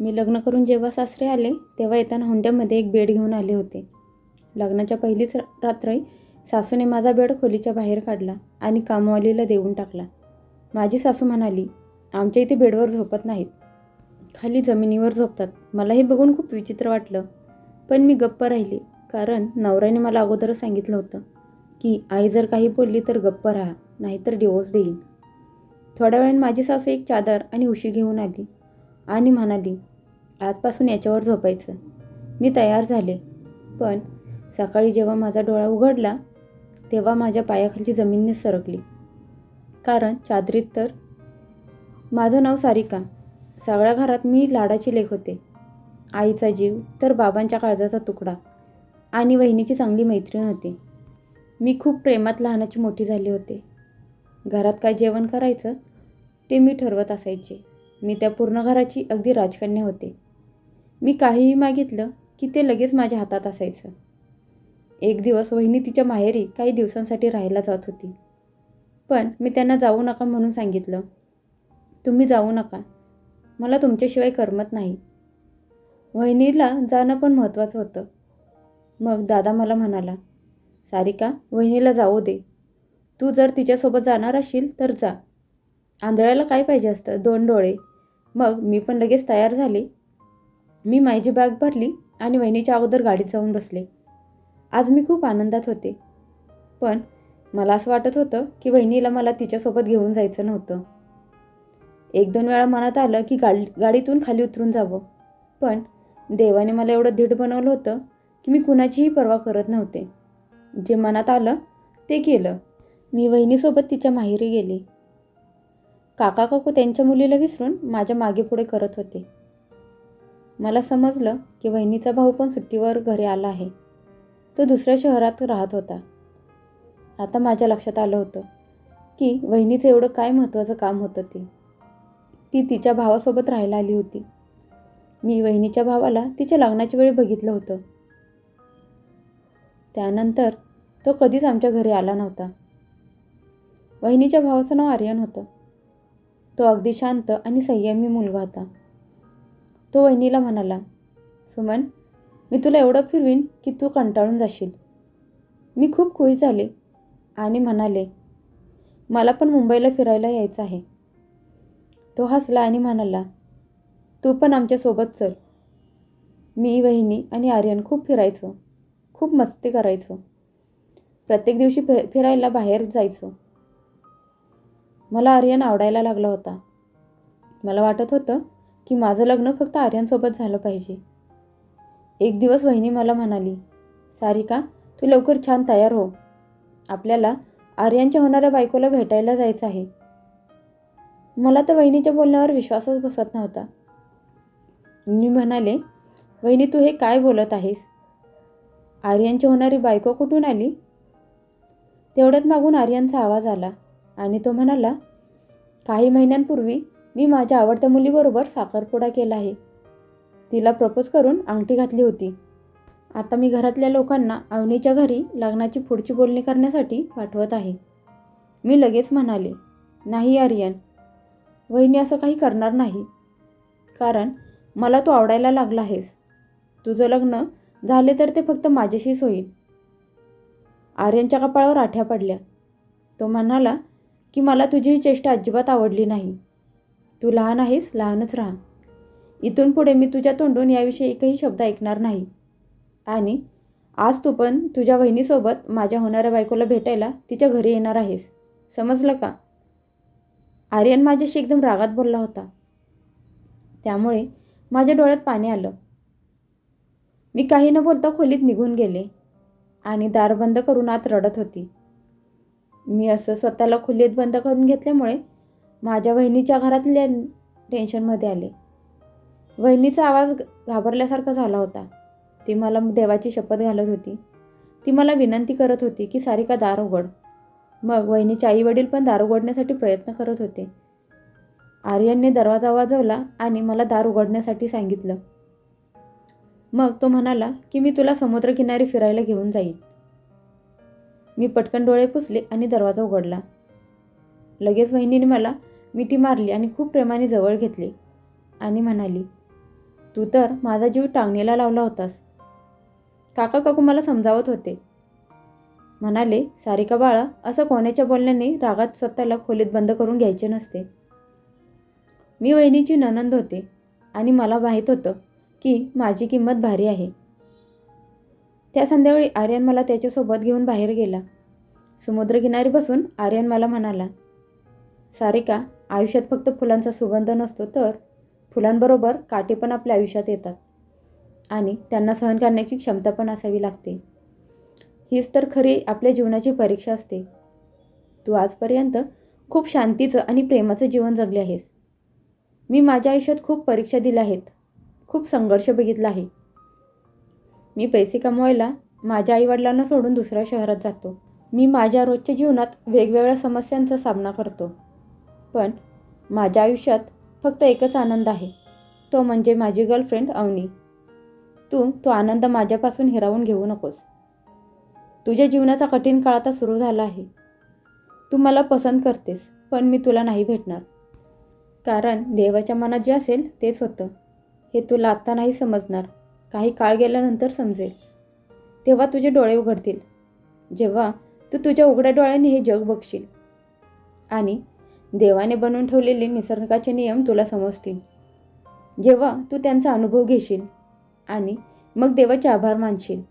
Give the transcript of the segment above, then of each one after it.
मी लग्न करून जेव्हा सासरे आले तेव्हा येताना हुंड्यामध्ये एक बेड घेऊन आले होते. लग्नाच्या पहिलीच रात्री सासूने माझा बेड खोलीच्या बाहेर काढला आणि कामवालीला देऊन टाकला. माझी सासू म्हणाली आमच्या इथे बेडवर झोपत नाहीत. खाली जमिनीवर झोपतात. मला हे बघून खूप विचित्र वाटलं. पण मी गप्प राहिली कारण नवऱ्याने मला अगोदरच सांगितलं होतं की आई जर काही बोलली तर गप्प राहा नाहीतर डिवोर्स देईन. थोड्या वेळाने माझी सासू एक चादर आणि उशी घेऊन आली. आणि म्हणाली आजपासून याच्यावर झोपायचं. मी तयार झाले. पण सकाळी जेव्हा माझा डोळा उघडला तेव्हा माझ्या पायाखालची जमीनने सरकली. कारण चादरीत तर माझं नाव सारिका. सगळ्या घरात मी लाडाची लेख होते. आईचा जीव तर बाबांच्या काळजाचा तुकडा. आणि वहिनीची चांगली मैत्रीण होती. मी खूप प्रेमात लहानाची मोठी झाली होते. घरात काय जेवण करायचं ते मी ठरवत असायचे. मी त्या पूर्ण घराची अगदी राजकन्या होते. मी काहीही मागितलं की ते लगेच माझ्या हातात असायचं. एक दिवस वहिनी तिच्या माहेरी काही दिवसांसाठी राहायला जात होती. पण मी त्यांना जाऊ नका म्हणून सांगितलं. तुम्ही जाऊ नका. मला तुमच्याशिवाय करमत नाही. वहिनीला जाणं पण महत्त्वाचं होतं. मग दादा मला म्हणाला सारिका वहिनीला जाऊ दे. तू जर तिच्यासोबत जाणार असशील तर जा. आंधळ्याला काय पाहिजे असतं? दोन डोळे. मग मी पण लगेच तयार झाले. मी माझी बॅग भरली आणि वहिनीच्या अगोदर गाडीत जाऊन बसले. आज मी खूप आनंदात होते. पण मला असं वाटत होतं की वहिनीला मला तिच्यासोबत घेऊन जायचं नव्हतं. एक दोन वेळा मनात आलं की गाडी गाडीतून खाली उतरून जावं. पण देवाने मला एवढं धीड बनवलं होतं की मी कुणाचीही पर्वा करत नव्हते. जे मनात आलं ते केलं. मी वहिनीसोबत तिच्या माहेरी गेले. काका काकू त्यांच्या मुलीला विसरून माझ्या मागे पुढे करत होते. मला समजलं की वहिनीचा भाऊ पण सुट्टीवर घरी आला आहे. तो दुसऱ्या शहरात राहत होता. आता माझ्या लक्षात आलं होतं की वहिनीचं एवढं काय महत्त्वाचं काम होतं ते. ती तिच्या भावासोबत राहायला आली होती. मी वहिनीच्या भावाला तिच्या लग्नाच्या वेळी बघितलं होतं. त्यानंतर तो कधीच आमच्या घरी आला नव्हता. वहिनीच्या भावाचं नाव आर्यन होतं. तो अगदी शांत आणि संयमी मुलगा होता. तो वहिनीला म्हणाला सुमन मी तुला एवढं फिरवीन की तू कंटाळून जाशील. मी खूप खुश झाले आणि म्हणाले मला पण मुंबईला फिरायला यायचं आहे. तो हसला आणि म्हणाला तू पण आमच्यासोबत चल. मी वहिनी आणि आर्यन खूप फिरायचो खूप मस्ती करायचो. प्रत्येक दिवशी फि फिरायला बाहेर जायचो. मला आर्यन आवडायला लागला होता. मला वाटत होतं की माझं लग्न फक्त आर्यनसोबत झालं पाहिजे. एक दिवस वहिनी मला म्हणाली सारिका तू लवकर छान तयार हो. आपल्याला आर्यनच्या होणाऱ्या बायकोला भेटायला जायचं आहे. मला तर वहिनीच्या बोलण्यावर विश्वासच बसत नव्हता. मी म्हणाले वहिनी तू हे काय बोलत आहेस? आर्यनची होणारी बायको कुठून आली? तेवढ्यात मागून आर्यनचा आवाज आला. आणि तो म्हणाला काही महिन्यांपूर्वी मी माझ्या आवडत्या मुलीबरोबर साखरपुडा केला आहे. तिला प्रपोज करून अंगठी घातली होती. आता मी घरातल्या लोकांना अवनीच्या घरी लग्नाची पुढची बोलणी करण्यासाठी पाठवत आहे. मी लगेच म्हणाले नाही आर्यन वहिनी असं काही करणार नाही. कारण मला तू आवडायला लागला आहेस. तुझं लग्न झाले तर ते फक्त माझ्याशीच होईल. आर्यनच्या कपाळावर आठ्या पडल्या. तो म्हणाला की मला तुझी ही चेष्टा अजिबात आवडली नाही. तू लहान आहेस लहानच राहा. इथून पुढे मी तुझ्या तोंडून याविषयी एकही शब्द ऐकणार नाही. आणि आज तू पण तुझ्या बहिणीसोबत माझ्या होणाऱ्या बायकोला भेटायला तिच्या घरी येणार आहेस. समजलं का? आर्यन माझ्याशी एकदम रागात बोलला होता. त्यामुळे माझ्या डोळ्यात पाणी आलं. मी काही न बोलता खोलीत निघून गेले आणि दार बंद करून आत रडत होती. मी असं स्वतःला खुलीत बंद करून घेतल्यामुळे माझ्या बहिणीच्या घरातल्या टेन्शनमध्ये आले. वहिनीचा आवाज घाबरल्यासारखा झाला होता. ती मला देवाची शपथ घालत होती. ती मला विनंती करत होती की सारिका दार उघड. मग वहिनीचे आई वडील पण दार उघडण्यासाठी प्रयत्न करत होते. आर्यनने दरवाजा वाजवला आणि मला दार उघडण्यासाठी सांगितलं. मग तो म्हणाला की मी तुला समुद्रकिनारी फिरायला घेऊन जाईन. मी पटकन डोळे पुसले आणि दरवाजा उघडला. लगेच वहिनीने मला मिठी मारली आणि खूप प्रेमाने जवळ घेतले आणि म्हणाली तू तर माझा जीव टांगणीला लावला होतास. काका काकू मला समजावत होते. म्हणाले सारिका बाळा असं कोणाच्या बोलण्याने रागात स्वतःला खोलीत बंद करून घ्यायचे नसते. मी वहिनीची ननंद होते आणि मला माहीत होतं की माझी किंमत भारी आहे. त्या संध्याकाळी आर्यन मला त्याच्यासोबत घेऊन बाहेर गेला. समुद्रकिनारी बसून आर्यन मला म्हणाला सारिका आयुष्यात फक्त फुलांचा सुगंध नसतो तर फुलांबरोबर काटे पण आपल्या आयुष्यात येतात आणि त्यांना सहन करण्याची क्षमता पण असावी लागते. हीच तर खरी आपल्या जीवनाची परीक्षा असते. तू आजपर्यंत खूप शांतीचं आणि प्रेमाचं जीवन जगले आहेस. मी माझ्या आयुष्यात खूप परीक्षा दिल्या आहेत. खूप संघर्ष बघितला आहे. मी पैसे कमवायला माझ्या आईवडिलांना सोडून दुसऱ्या शहरात जातो. मी माझ्या रोजच्या जीवनात वेगवेगळ्या समस्यांचा सामना करतो. पण माझ्या आयुष्यात फक्त एकच आनंद आहे. तो म्हणजे माझी गर्लफ्रेंड अवनी. तू तो आनंद माझ्यापासून हिरावून घेऊ नकोस. तुझ्या जीवनाचा कठीण काळ आता सुरू झाला आहे. तू मला पसंत करतेस पण मी तुला नाही भेटणार. कारण देवाच्या मनात जे असेल तेच होतं. हे तुला आत्ता नाही समजणार. काही काळ गेल्यानंतर समजेल. तेव्हा तुझे डोळे उघडतील. जेव्हा तू तुझ्या उघड्या डोळ्याने हे जग बघशील. आणि देवाने बनवून ठेवलेले निसर्गाचे नियम तुला समजतील. जेव्हा तू त्यांचा अनुभव घेशील आणि मग देवाचे आभार मानशील.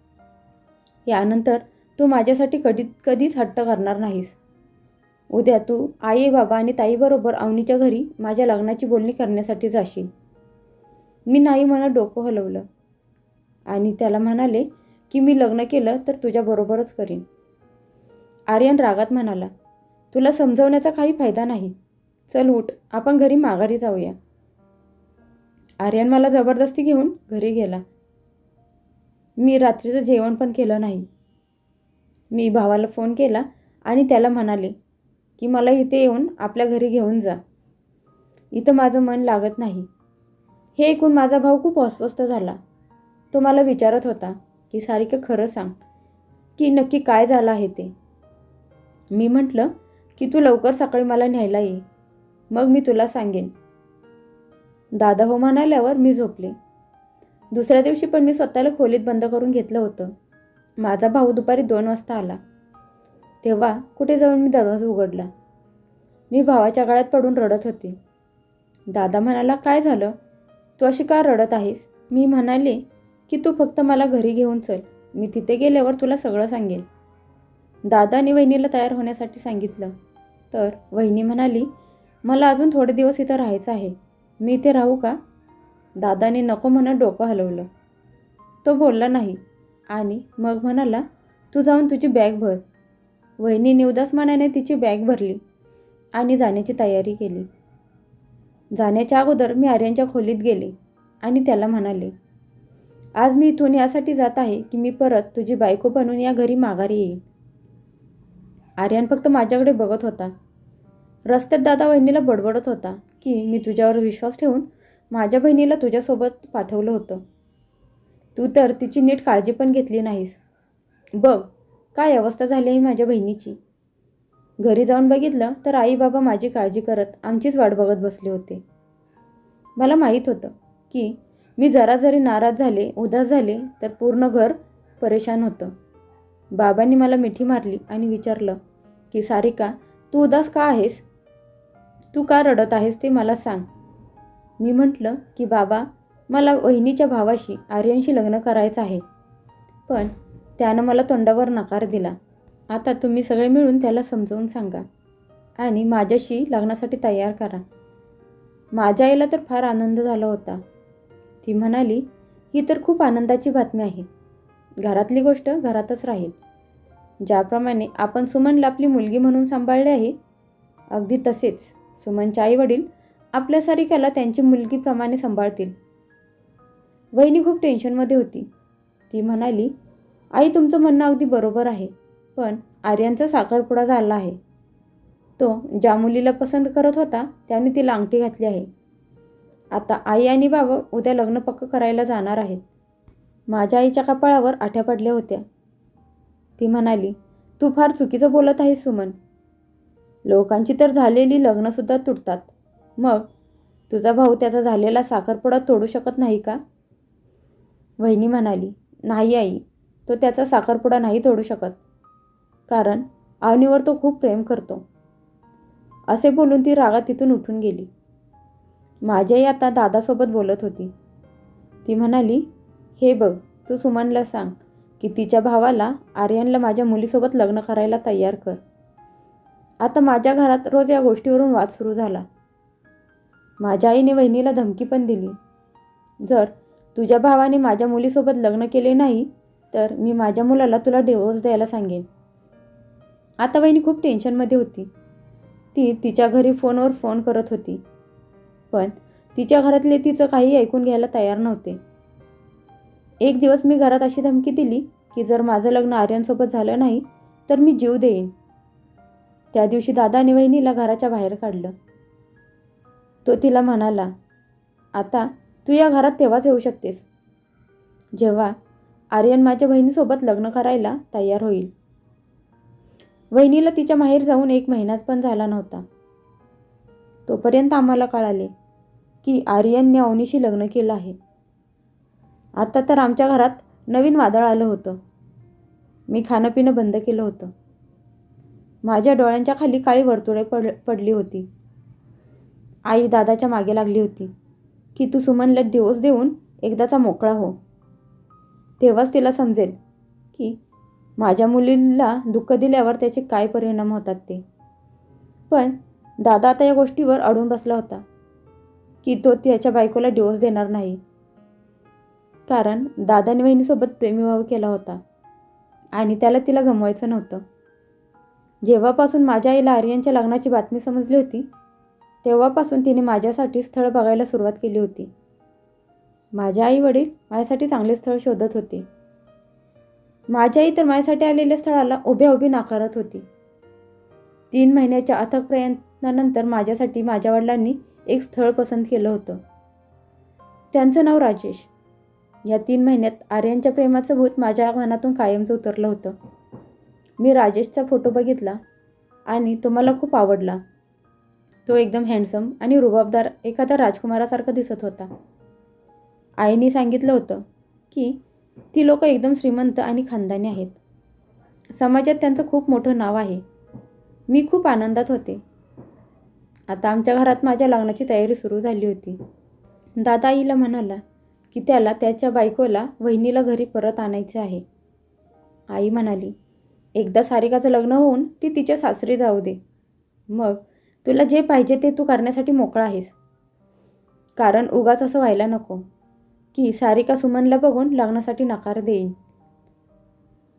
यानंतर तू माझ्यासाठी कधी कधीच हट्ट करणार नाहीस. उद्या तू आई बाबा आणि ताईबरोबर अवनीच्या घरी माझ्या लग्नाची बोलणी करण्यासाठी जाशील. मी नाही मला डोकं हलवलं. आणि त्याला म्हणाले की मी लग्न केलं तर तुझ्याबरोबरच करीन. आर्यन रागात म्हणाला तुला समजवण्याचा काही फायदा नाही. चल उठ आपण घरी माघारी जाऊया. आर्यन मला जबरदस्ती घेऊन घरी गेला. मी रात्रीचं जेवण पण केलं नाही. मी भावाला फोन केला आणि त्याला म्हणाले की मला इथे येऊन आपल्या घरी घेऊन जा. इथं माझं मन लागत नाही. हे ऐकून माझा भाऊ खूप अस्वस्थ झाला. तो मला विचारत होता की सारिका खरं सांग की नक्की काय झालं आहे ते? मी म्हटलं की तू लवकर सकाळी मला न्यायला ये मग मी तुला सांगेन. दादा हो म्हणाल्यावर मी झोपले. दुसऱ्या दिवशी पण मी स्वतःला खोलीत बंद करून घेतलं होतं. माझा भाऊ दुपारी दोन वाजता आला. तेव्हा कुठे जाऊन मी दरवाजा उघडला. मी भावाच्या गळ्यात पडून रडत होते. दादा म्हणाला काय झालं? तू अशी का रडत आहेस? मी म्हणाले की तू फक्त मला घरी घेऊन चल. मी तिथे गेल्यावर तुला सगळं सांगेन. दादाने वहिनीला तयार होण्यासाठी सांगितलं. तर वहिनी म्हणाली मला अजून थोडे दिवस इथं राहायचं आहे. मी इथे राहू का? दादाने नको म्हणत डोकं हलवलं. तो बोलला नाही. आणि मग म्हणाला तू जाऊन तुझी बॅग भर. वहिनीने उदास मनाने तिची बॅग भरली आणि जाण्याची तयारी केली. जाण्याच्या अगोदर मी आर्यांच्या खोलीत गेले आणि त्याला म्हणाले आज मी इथून यासाठी जात आहे की मी परत तुझी बायको बनून या घरी माघारी येईल आर्यन फक्त माझ्याकडे बघत होता. रस्त्यात दादा बहिणीला बडबडत होता की मी तुझ्यावर विश्वास ठेवून माझ्या बहिणीला तुझ्यासोबत पाठवलं होतं. तू तर तिची नीट काळजी पण घेतली नाहीस. बघ काय अवस्था झाली आहे माझ्या बहिणीची? घरी जाऊन बघितलं तर आई बाबा माझी काळजी करत आमचीच वाट बघत बसले होते. मला माहीत होतं की मी जरा जरी नाराज झाले उदास झाले तर पूर्ण घर परेशान होतं. बाबांनी मला मिठी मारली आणि विचारलं की सारिका तू उदास का आहेस? तू का रडत आहेस ते मला सांग. मी म्हटलं की बाबा मला वहिनीच्या भावाशी आर्यनशी लग्न करायचं आहे. पण त्यानं मला तोंडावर नकार दिला. आता तुम्ही सगळे मिळून त्याला समजावून सांगा आणि माझ्याशी लग्नासाठी तयार करा. माझ्या आईला तर फार आनंद झाला होता. ती म्हणाली ही तर खूप आनंदाची बातमी आहे. घरातली गोष्ट घरातच राहील. ज्याप्रमाणे आपण सुमनला आपली मुलगी म्हणून सांभाळले आहे अगदी तसेच सुमनचे आईवडील आपल्या सारिकाला त्यांची मुलगीप्रमाणे सांभाळतील. वहिनी खूप टेन्शनमध्ये होती. ती म्हणाली आई तुमचं म्हणणं अगदी बरोबर आहे पण आर्यांचा साखरपुडा झाला आहे. तो ज्या मुलीला पसंत करत होता त्याने तिला अंगठी घातली आहे. आता आई आणि बाबा उद्या लग्न पक्क करायला जाणार आहेत. माझ्या आईच्या कपाळावर आठ्या पडल्या होत्या. ती म्हणाली तू फार चुकीचं बोलत आहेस सुमन. लोकांची तर झालेली लग्नसुद्धा तुटतात. मग तुझा भाऊ त्याचा झालेला साखरपुडा तोडू शकत नाही का? वहिनी म्हणाली नाही आई तो त्याचा साखरपुडा नाही तोडू शकत. कारण आवनीवर तो खूप प्रेम करतो. असे बोलून ती रागा तिथून उठून गेली. माझी आई आता दादासोबत बोलत होती. ती म्हणाली हे बघ तू सुमनला सांग की तिच्या भावाला आर्यनला माझ्या मुलीसोबत लग्न करायला तयार कर. आता माझ्या घरात रोज या गोष्टीवरून वाद सुरू झाला. माझ्या आईने वहिनीला धमकी पण दिली. जर तुझ्या भावाने माझ्या मुलीसोबत लग्न केले नाही तर मी माझ्या मुलाला तुला डिवोर्स द्यायला सांगेन. आता वहिनी खूप टेन्शनमध्ये होती. ती तिच्या घरी फोनवर फोन करत होती. पण तिच्या घरातले तिचं काही ऐकून घ्यायला तयार नव्हते. एक दिवस मी घरात अशी धमकी दिली की जर माझं लग्न आर्यनसोबत झालं नाही तर मी जीव देईन. त्या दिवशी दादाने वहिनीला घराच्या बाहेर काढलं. तो तिला म्हणाला आता तू या घरात तेव्हाच येऊ शकतेस. जेव्हा आर्यन माझ्या बहिणीसोबत लग्न करायला तयार होईल. वहिनीला तिच्या माहेर जाऊन एक महिनाच पण झाला नव्हता. तोपर्यंत आम्हाला कळाले की आर्यनने अवनीशी लग्न केलं आहे. आता तर आमच्या घरात नवीन वादळ आलं होतं. मी खाणं पिणं बंद केलं होतं. माझ्या डोळ्यांच्या खाली काळी वर्तुळे पड पडली होती. आई दादाच्या मागे लागली होती. की तू सुमनला दिवस देऊन एकदाचा मोकळा हो. तेव्हाच तिला समजेल की माझ्या मुलीला दुःख दिल्यावर त्याचे काय परिणाम होतात ते. पण दादा आता या गोष्टीवर अडून बसला होता की तो त्याच्या बायकोला डिवोर्स देणार नाही. कारण दादाने वहिनीसोबत प्रेमविवाह केला होता आणि त्याला तिला गमवायचं नव्हतं. जेव्हापासून माझ्या आईला आर्यनच्या लग्नाची बातमी समजली होती तेव्हापासून तिने माझ्यासाठी स्थळ बघायला सुरुवात केली होती. माझ्या आई वडील माझ्यासाठी चांगले स्थळ शोधत होते. माझ्या आई तर माझ्यासाठी आलेल्या स्थळाला उभ्या उभी नाकारत होती. तीन महिन्याच्या अथक प्रयत्नानंतर माझ्यासाठी माझ्या वडिलांनी एक स्थळ पसंत केलं होतं. त्यांचं नाव राजेश. या तीन महिन्यात आर्यांच्या प्रेमाचं भूत माझ्या मनातून कायमचं उतरलं होतं. मी राजेशचा फोटो बघितला आणि तो मला खूप आवडला. तो एकदम हँडसम आणि रुबाबदार एखाद्या राजकुमारासारखा दिसत होता. आईने सांगितलं होतं की ती लोक एकदम श्रीमंत आणि खानदानी आहेत. समाजात त्यांचं खूप मोठं नाव आहे. मी खूप आनंदात होते. आता आमच्या घरात माझ्या लग्नाची तयारी सुरू झाली होती. दादा आईला म्हणाला की त्याला त्याच्या बायकोला वहिनीला घरी परत आणायचे आहे. आई म्हणाली एकदा सारिकाचं लग्न होऊन ती तिच्या सासरी जाऊ दे. मग तुला जे पाहिजे ते तू करण्यासाठी मोकळा आहेस. कारण उगाच असं व्हायला नको. की सारिका सुमनला बघून लग्नासाठी नकार देईन.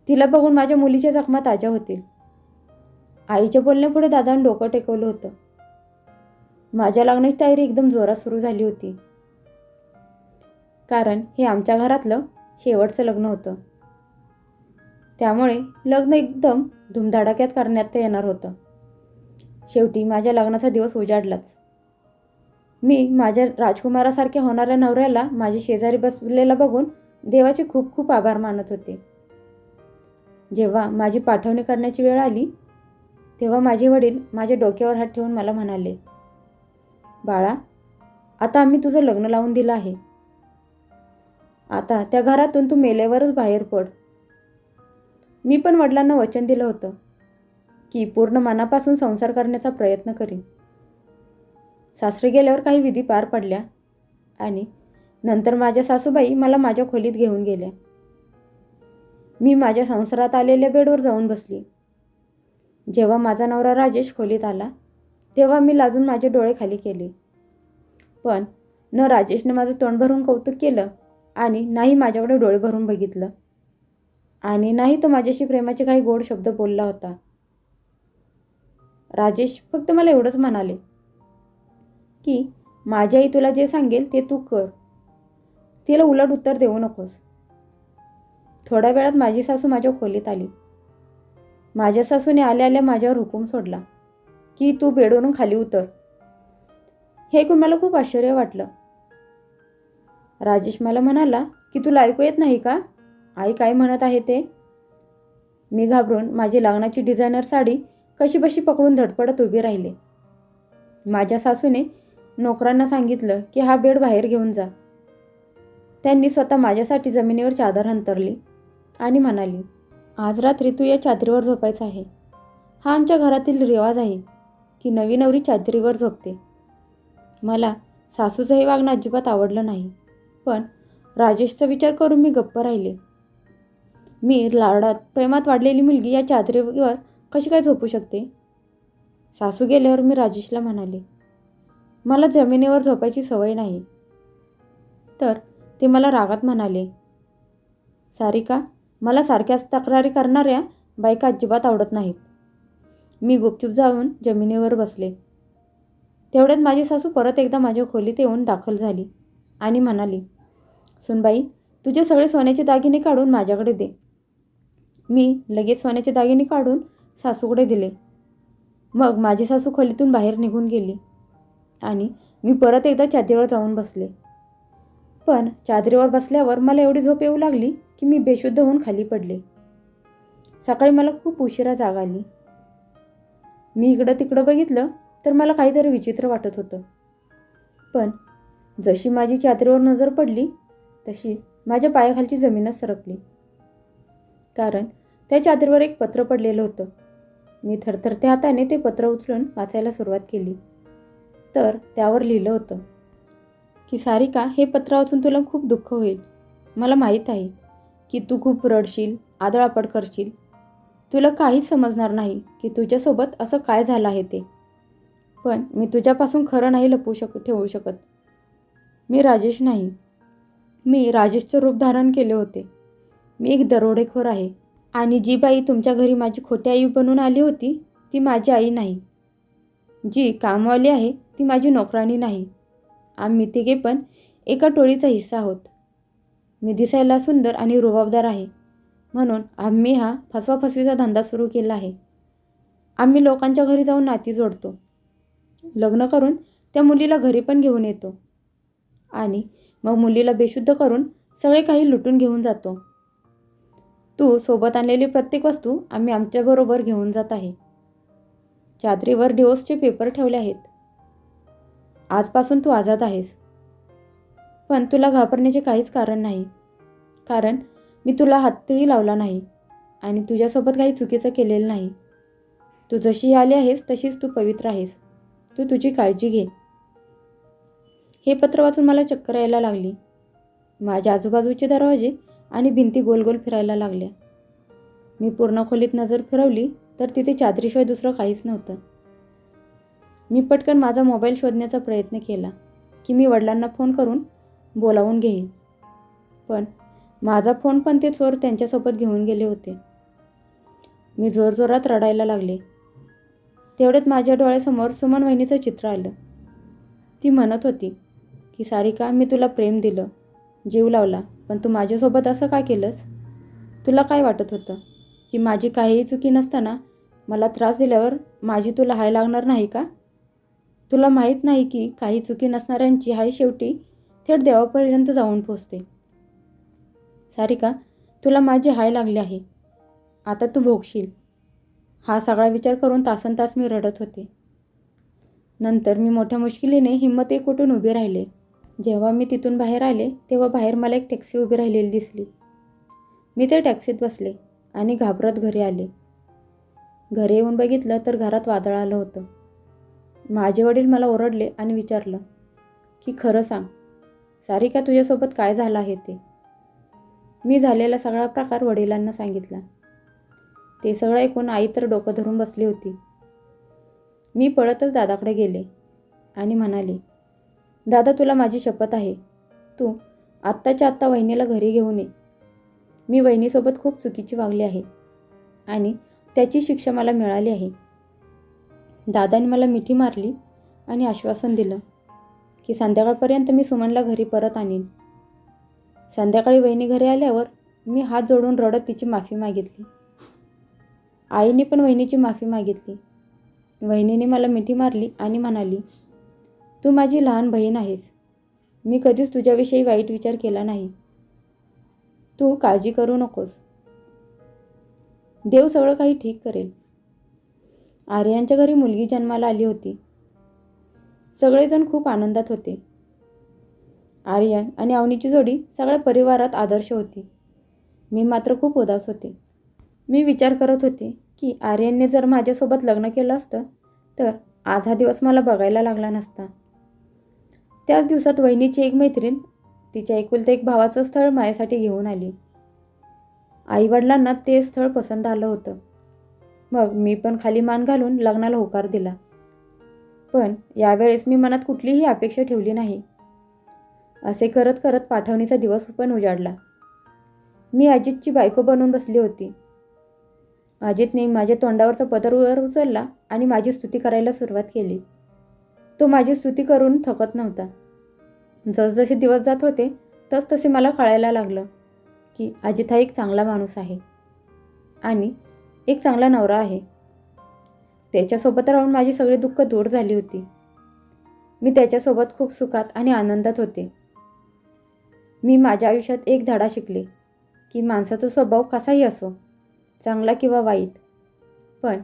तिला बघून माझ्या मुलीच्या जखमा ताज्या होतील. आईच्या बोलण्यापुढे दादानं डोकं टेकवलं होतं. माझ्या लग्नाची तयारी एकदम जोरात सुरू झाली होती. कारण हे आमच्या घरातलं शेवटचं लग्न होतं. त्यामुळे लग्न एकदम धुमधडाक्यात करण्यात येणार होतं. शेवटी माझ्या लग्नाचा दिवस उजाडलाच. मी माझ्या राजकुमारासारख्या होणाऱ्या नवऱ्याला माझे शेजारी बसलेला बघून देवाचे खूप खूप आभार मानत होते. जेव्हा माझी पाठवणी करण्याची वेळ आली तेव्हा माझे वडील माझ्या डोक्यावर हात ठेवून मला म्हणाले बाळा आता आम्ही तुझं लग्न लावून दिलं आहे. आता त्या घरातून तू मेल्यावरच बाहेर पड. मी पण वडिलांना वचन दिलं होतं की पूर्ण मनापासून संसार करण्याचा प्रयत्न करीन. सासरे गेल्यावर काही विधी पार पडल्या आणि नंतर माझ्या सासूबाई मला माझ्या खोलीत घेऊन गेल्या. मी माझ्या संसारात आलेल्या बेडवर जाऊन बसली. जेव्हा माझा नवरा राजेश खोलीत आला तेव्हा मी लाजून माझे डोळे खाली केले. पण न राजेशनं माझं तोंड भरून कौतुक केलं आणि नाही माझ्याकडे डोळे भरून बघितलं. आणि नाही तो माझ्याशी प्रेमाचे काही गोड शब्द बोलला होता. राजेश फक्त मला एवढंच म्हणाले की माझी आई तुला जे सांगेल ते तू कर. तिला उलट उत्तर देऊ नकोस. थोड्या वेळात माझी सासू माझ्या खोलीत आली. माझ्या सासूने आल्या आल्या माझ्यावर हुकूम सोडला की तू बेडवरून खाली उतर. हे ऐकून मला खूप आश्चर्य वाटलं. राजेश मला म्हणाला की तुला ऐकू येत नाही का? आई काय म्हणत आहे ते? मी घाबरून माझी लग्नाची डिझायनर साडी कशी बशी पकडून धडपडत उभी राहिले. माझ्या सासूने नोकरांना सांगितलं की हा बेड बाहेर घेऊन जा. त्यांनी स्वतः माझ्यासाठी जमिनीवर चादर अंतरली आणि म्हणाली आज रात्री तू या चादरीवर झोपायचं आहे. हा आमच्या घरातील रिवाज आहे की नवी नवरी चादरीवर झोपते. मला सासूचं हे वागणं अजिबात आवडलं नाही पण राजेशचा विचार करून मी गप्प राहिले. मी लाडात प्रेमात वाढलेली मुलगी या चादरीवर कशी काय झोपू शकते? सासू गेल्यावर मी राजेशला म्हणाले मला जमिनीवर झोपायची सवय नाही. तर ते मला रागात म्हणाले सारिका मला सारख्याच तक्रारी करणाऱ्या बायका अजिबात आवडत नाहीत. मी गुपचूप जाऊन जमिनीवर बसले. तेवढ्यात माझी सासू परत एकदा माझ्या खोलीत येऊन दाखल झाली आणि म्हणाली सुनबाई तुझे सगळे सोन्याचे दागिने काढून माझ्याकडे दे. मी लगेच सोन्याचे दागिने काढून सासूकडे दिले. मग माझी सासू खोलीतून बाहेर निघून गेली आणि मी परत एकदा चादीवर जाऊन बसले. पण चादरीवर बसल्यावर मला एवढी झोप येऊ लागली की मी बेशुद्ध होऊन खाली पडले. सकाळी मला खूप उशिरा जाग आली. मी इकडं तिकडं बघितलं तर मला काहीतरी विचित्र वाटत होतं. पण जशी माझी चादरीवर नजर पडली तशी माझ्या पायाखालची जमीनच सरकली. कारण त्या चादरीवर एक पत्र पडलेलं होतं. मी थरथरत्या हाताने ते पत्र उचलून वाचायला सुरुवात केली. तर त्यावर लिहिलं होतं की सारिका हे पत्र वाचून तुला खूप दुःख होईल. मला माहीत आहे की तू खूप रडशील आदळापड करशील. तुला काहीच समजणार नाही की तुझ्यासोबत असं काय झालं आहे ते. पण मी तुझ्यापासून खरं नाही लपवू शक ठेवू शकत. मी राजेश नाही. मी राजेशचं रूप धारण केले होते. मी एक दरोडेखोर आहे. आणि जी बाई तुमच्या घरी माझी खोटी आई बनून आली होती ती माझी आई नाही. जी कामवाली आहे ती माझी नोकराणी नाही. आम्ही तिघे पण एका टोळीचा हिस्सा आहोत. मी दिसायला सुंदर आणि रुबाबदार आहे. म्हणून आम्ही हा फसवाफसवीचा धंदा सुरू केला आहे. आम्ही लोकांच्या घरी जाऊन नाती जोडतो. लग्न करून त्या मुलीला घरी पण घेऊन येतो. आणि मग मुलीला बेशुद्ध करून सगळे काही लुटून घेऊन जातो. तू सोबत आणलेली प्रत्येक वस्तू आम्ही आमच्याबरोबर घेऊन जात आहे. चादरीवर डिवोर्सचे पेपर ठेवले आहेत. आजपासून तू आझाद आहेस. पण तुला घाबरण्याचे काहीच कारण नाही. कारण मी तुला हातही लावला नाही आणि तुझ्यासोबत काही चुकीचं केलेलं नाही. तू जशी आली आहेस तशीच तू पवित्र आहेस. तू तुझी काळजी घे. हे पत्र वाचून मला चक्कर यायला लागली. माझ्या आजूबाजूचे दरवाजे आणि भिंती गोल गोल फिरायला लागल्या. मी पूर्ण खोलीत नजर फिरवली तर तिथे चादरीशिवाय दुसरं काहीच नव्हतं. मी पटकन माझा मोबाईल शोधण्याचा प्रयत्न केला की मी वडिलांना फोन करून बोलावून घेईन. पण माझा फोन पण ते चोर त्यांच्यासोबत घेऊन गेले होते. मी जोरजोरात रडायला लागले. तेवढ्यात माझ्या डोळ्यासमोर सुमन वहिनीचं चित्र आलं. ती म्हणत होती की सारिका मी तुला प्रेम दिलं जीव लावला पण तू माझ्यासोबत असं का केलंस? तुला काय वाटत होतं? की माझी काहीही चुकी नसताना मला त्रास दिल्यावर माझी तुला हाय लागणार नाही का? तुला माहीत नाही की काही चुकी नसणाऱ्यांची हाय शेवटी थेट देवापर्यंत जाऊन पोचते सारिका तुला माझी हाय लागली आहे. आता तू भोगशील. हा सगळा विचार करून तासन तास मी रडत होते. नंतर मी मोठ्या मुश्किलीने हिंमत एक कुठून उभे राहिले. जेव्हा मी तिथून बाहेर आले तेव्हा बाहेर मला एक टॅक्सी उभी राहिलेली दिसली. मी त्या टॅक्सीत बसले आणि घाबरत घरी आले. घरी येऊन बघितलं तर घरात वादळ आलं होतं. माझे वडील मला ओरडले आणि विचारलं की खरं सांग सारिका तुझ्यासोबत काय झालं आहे ते? मी झालेला सगळा प्रकार वडिलांना सांगितला. ते सगळं ऐकून आई तर डोकं धरून बसली होती. मी पळतच दादाकडे गेले आणि म्हणाले दादा तुला माझी शपथ आहे. तू आत्ताच्या आत्ता वहिनीला घरी घेऊन ये. मी वहिनीसोबत खूप चुकीची वागली आहे आणि त्याची शिक्षा मला मिळाली आहे. दादाने मला मिठी मारली आणि आश्वासन दिलं की संध्याकाळपर्यंत मी सुमनला घरी परत आणीन. संध्याकाळी वहिनी घरी आल्यावर मी हात जोडून रडत तिची माफी मागितली. आईने पण वहिनीची माफी मागितली. वहिनीने मला मिठी मारली आणि म्हणाली तू माझी लहान बहीण आहेस. मी कधीच तुझ्याविषयी वाईट विचार केला नाही. तू काळजी करू नकोस. देव सगळं काही ठीक करेल. आर्यांच्या घरी मुलगी जन्माला आली होती. सगळेजण खूप आनंदात होते. आर्यन आणि अवनीची जोडी सगळ्या परिवारात आदर्श होती. मी मात्र खूप उदास होते. मी विचार करत होते की आर्यनने जर माझ्यासोबत लग्न केलं असतं तर आज हा दिवस मला बघायला लागला नसता. त्याच दिवसात वहिनीची एक मैत्रीण तिच्या एकुलते एक भावाचं स्थळ माझ्यासाठी घेऊन आली. आईवडिलांना ते स्थळ पसंत आलं होतं. मग मी पण खाली मान घालून लग्नाला होकार दिला. पण यावेळेस मी मनात कुठलीही अपेक्षा ठेवली नाही. असे करत करत पाठवणीचा दिवस पण उजाडला. मी अजितची बायको बनून बसली होती. अजितने माझ्या तोंडावरचा पदर वर उचलला आणि माझी स्तुती करायला सुरुवात केली. तो माझी स्तुती करून थकत नव्हता. जसजसे दिवस जात होते तसतसे मला कळायला लागलं की अजित हा एक चांगला माणूस आहे. आणि एक चांगला नवरा आहे. त्याच्यासोबत राहून माझी सगळी दुःख दूर झाली होती. मी त्याच्यासोबत खूप सुखात आणि आनंदात होते. मी माझ्या आयुष्यात एक धडा शिकले की माणसाचा स्वभाव कसाही असो चांगला किंवा वाईट पण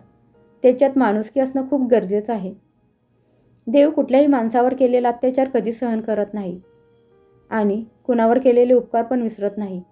त्याच्यात माणुसकी असणं खूप गरजेचं आहे. देव कुठल्याही माणसावर केलेला अत्याचार कधी सहन करत नाही आणि कुणावर केलेले उपकार पण विसरत नाही.